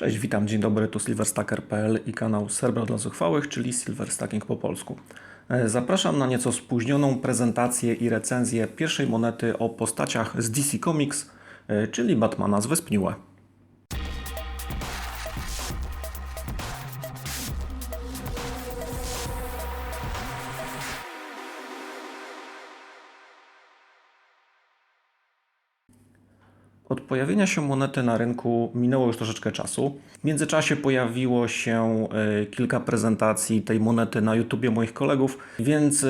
Cześć, witam, dzień dobry, tu silverstacker.pl i kanał Serber dla Zuchwałych, czyli Silverstacking po polsku. E, Zapraszam na nieco spóźnioną prezentację i recenzję pierwszej monety o postaciach z DC Comics, e, czyli Batmana z Wyspniłe. Od pojawienia się monety na rynku minęło już troszeczkę czasu. W międzyczasie pojawiło się e, kilka prezentacji tej monety na YouTubie moich kolegów, więc e,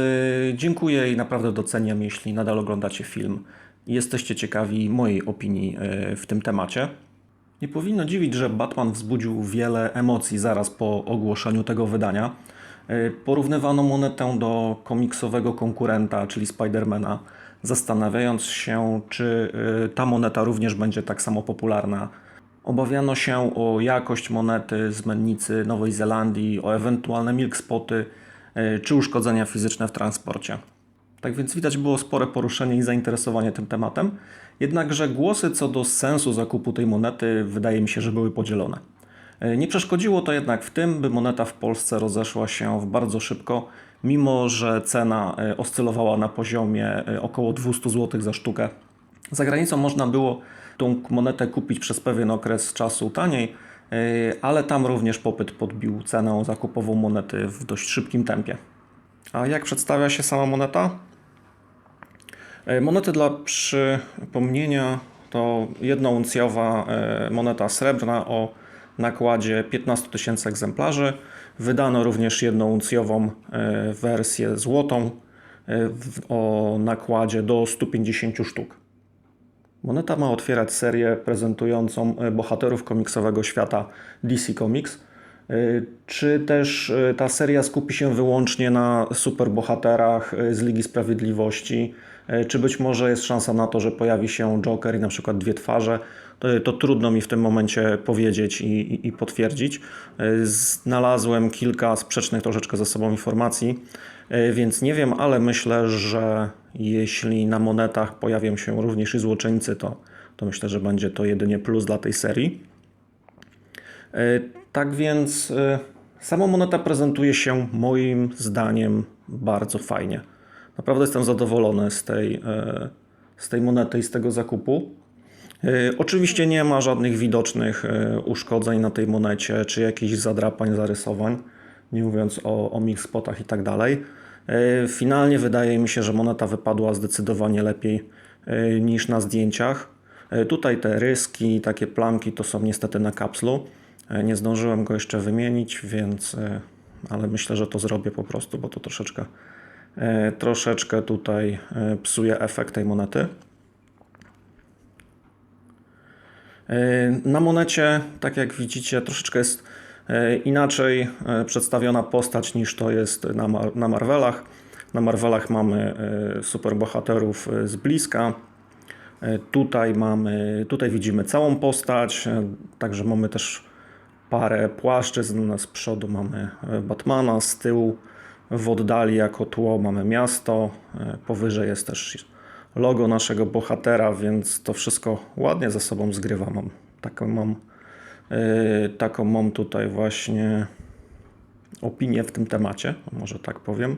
dziękuję i naprawdę doceniam, jeśli nadal oglądacie film i jesteście ciekawi mojej opinii e, w tym temacie. Nie powinno dziwić, że Batman wzbudził wiele emocji zaraz po ogłoszeniu tego wydania. Porównywano monetę do komiksowego konkurenta, czyli Spidermana, zastanawiając się, czy e, ta moneta również będzie tak samo popularna. Obawiano się o jakość monety z mennicy Nowej Zelandii, o ewentualne milkspoty e, czy uszkodzenia fizyczne w transporcie. Tak więc widać było spore poruszenie i zainteresowanie tym tematem. Jednakże głosy co do sensu zakupu tej monety wydaje mi się, że były podzielone. E, Nie przeszkodziło to jednak w tym, by moneta w Polsce rozeszła się w bardzo szybko, mimo że cena e, oscylowała na poziomie e, około 200 zł za sztukę. Za granicą można było tą monetę kupić przez pewien okres czasu taniej, e, ale tam również popyt podbił cenę zakupową monety w dość szybkim tempie. A jak przedstawia się sama moneta? Monety dla przypomnienia to jednouncjowa moneta srebrna o nakładzie 15 tysięcy egzemplarzy. Wydano również jednouncjową e, wersję złotą e, o nakładzie do 150 sztuk. Moneta ma otwierać serię prezentującą e, bohaterów komiksowego świata DC Comics. Czy też ta seria skupi się wyłącznie na superbohaterach z Ligi Sprawiedliwości? Czy być może jest szansa na to, że pojawi się Joker i na przykład dwie twarze? To, trudno mi w tym momencie powiedzieć i, i, i potwierdzić. E, Znalazłem kilka sprzecznych troszeczkę ze sobą informacji, e, więc nie wiem, ale myślę, że jeśli na monetach pojawią się również i złoczyńcy, to, to myślę, że będzie to jedynie plus dla tej serii. E, Tak więc sama moneta prezentuje się moim zdaniem bardzo fajnie. Naprawdę jestem zadowolony z tej, z tej monety i z tego zakupu. E, Oczywiście nie ma żadnych widocznych e, uszkodzeń na tej monecie, czy jakichś zadrapań, zarysowań, nie mówiąc o, o mix-spotach i tak dalej. E, Finalnie wydaje mi się, że moneta wypadła zdecydowanie lepiej niż na zdjęciach. Tutaj te ryski, takie plamki to są niestety na kapslu. Nie zdążyłem go jeszcze wymienić, więc ale myślę, że to zrobię po prostu, bo to troszeczkę, troszeczkę tutaj psuje efekt tej monety. Na monecie, tak jak widzicie, troszeczkę jest e, inaczej e, przedstawiona postać niż to jest na, Mar- na Marvelach. Na Marvelach mamy e, superbohaterów z bliska. Tutaj mamy, tutaj widzimy całą postać, także mamy też parę płaszczyzn. Z przodu mamy Batmana, z tyłu w oddali jako tło mamy miasto, powyżej jest też logo naszego bohatera, więc to wszystko ładnie ze sobą zgrywa. Mam taką mam, e, taką mam tutaj właśnie opinię w tym temacie, może tak powiem.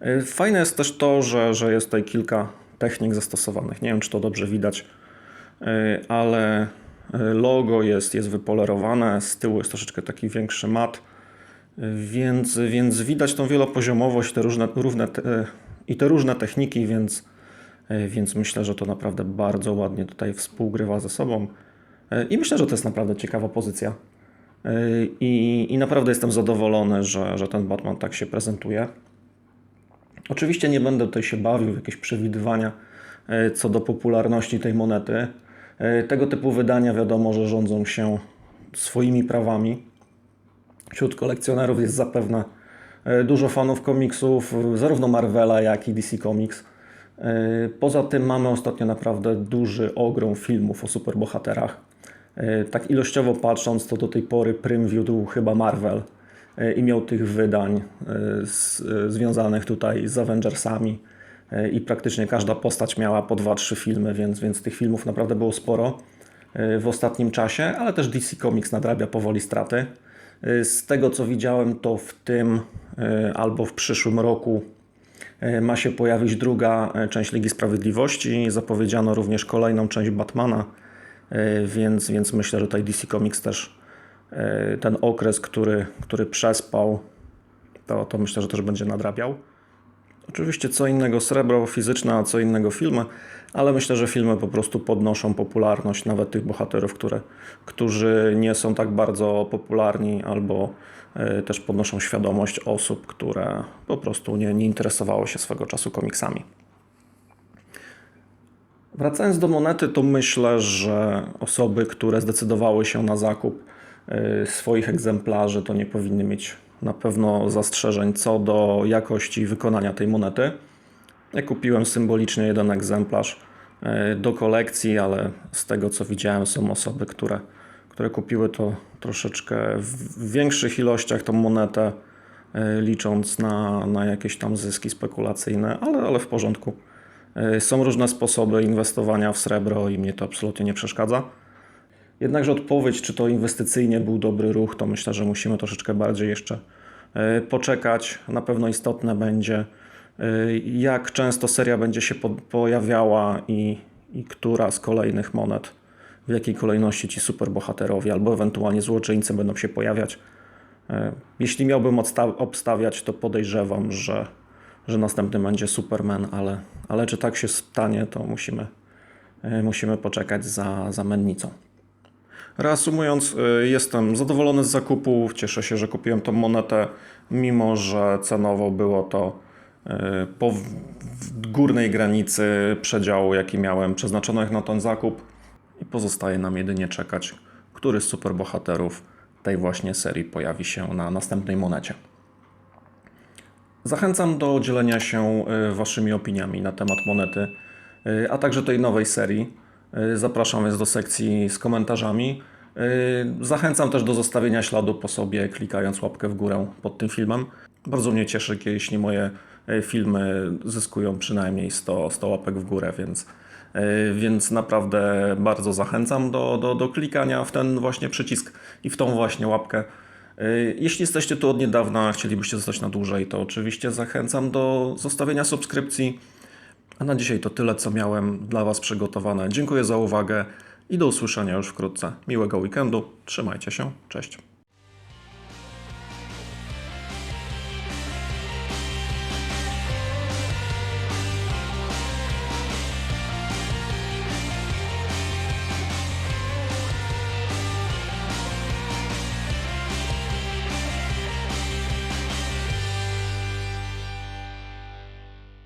E, Fajne jest też to, że, że jest tutaj kilka technik zastosowanych. Nie wiem, czy to dobrze widać, e, ale e, logo jest, jest wypolerowane, z tyłu jest troszeczkę taki większy mat, e, więc, więc widać tą wielopoziomowość te różne, równe te, i te różne techniki, więc, e, więc myślę, że to naprawdę bardzo ładnie tutaj współgrywa ze sobą. E, I myślę, że to jest naprawdę ciekawa pozycja. E, I, i naprawdę jestem zadowolony, że, że ten Batman tak się prezentuje. Oczywiście nie będę tutaj się bawił w jakieś przewidywania co do popularności tej monety. Tego typu wydania wiadomo, że rządzą się swoimi prawami. Wśród kolekcjonerów jest zapewne dużo fanów komiksów, zarówno Marvela, jak i DC Comics. E, Poza tym mamy ostatnio naprawdę duży ogrom filmów o superbohaterach. E, Tak ilościowo patrząc, to do tej pory prym wiódł chyba Marvel e, i miał tych wydań e, z, e, związanych tutaj z Avengersami e, i praktycznie każda postać miała po 2-3 filmy, więc, więc tych filmów naprawdę było sporo. w ostatnim czasie, ale też DC Comics nadrabia powoli straty. Z tego co widziałem, to w tym albo w przyszłym roku y, ma się pojawić druga y, część Ligi Sprawiedliwości. Zapowiedziano również kolejną część Batmana, więc, więc myślę, że tutaj DC Comics też ten okres, który, który przespał, to, to myślę, że też będzie nadrabiał. Oczywiście co innego srebro fizyczne, a co innego filmy, ale myślę, że filmy po prostu podnoszą popularność nawet tych bohaterów, które, którzy nie są tak bardzo popularni, albo e, też podnoszą świadomość osób, które po prostu nie, nie interesowały się swego czasu komiksami. Wracając do monety, to myślę, że osoby, które zdecydowały się na zakup y, swoich egzemplarzy, to nie powinny mieć na pewno zastrzeżeń co do jakości wykonania tej monety. Ja kupiłem symbolicznie jeden egzemplarz y, do kolekcji, ale z tego co widziałem, są osoby, które, które kupiły to troszeczkę w większych ilościach tą monetę, y, licząc na, na jakieś tam zyski spekulacyjne, ale, ale w porządku. Y, Są różne sposoby inwestowania w srebro i mnie to absolutnie nie przeszkadza. Jednakże odpowiedź, czy to inwestycyjnie był dobry ruch, to myślę, że musimy troszeczkę bardziej jeszcze y, poczekać. Na pewno istotne będzie, y, jak często seria będzie się po- pojawiała i, i która z kolejnych monet, w jakiej kolejności ci superbohaterowie albo ewentualnie złoczyńcy będą się pojawiać. Y, Jeśli miałbym obstawiać, to podejrzewam, że, że następny będzie Superman, ale, ale czy tak się stanie, to musimy, musimy poczekać za, za mennicą. Reasumując, y, jestem zadowolony z zakupu. Cieszę się, że kupiłem tą monetę, mimo że cenowo było to y, po górnej granicy przedziału, jaki miałem przeznaczonych na ten zakup. I pozostaje nam jedynie czekać, który z superbohaterów tej właśnie serii pojawi się na następnej monecie. Zachęcam do dzielenia się y, Waszymi opiniami na temat monety, a także tej nowej serii. Y, Zapraszam więc do sekcji z komentarzami. Y, Zachęcam też do zostawienia śladu po sobie, klikając łapkę w górę pod tym filmem. Bardzo mnie cieszy, jeśli moje y, filmy zyskują przynajmniej 100, 100 łapek w górę, więc, więc naprawdę bardzo zachęcam do, do, do klikania w ten właśnie przycisk i w tą właśnie łapkę. Jeśli jesteście tu od niedawna, chcielibyście zostać na dłużej, to oczywiście zachęcam do zostawienia subskrypcji. A na dzisiaj to tyle, co miałem dla Was przygotowane. Dziękuję za uwagę i do usłyszenia już wkrótce. Miłego weekendu, trzymajcie się, cześć.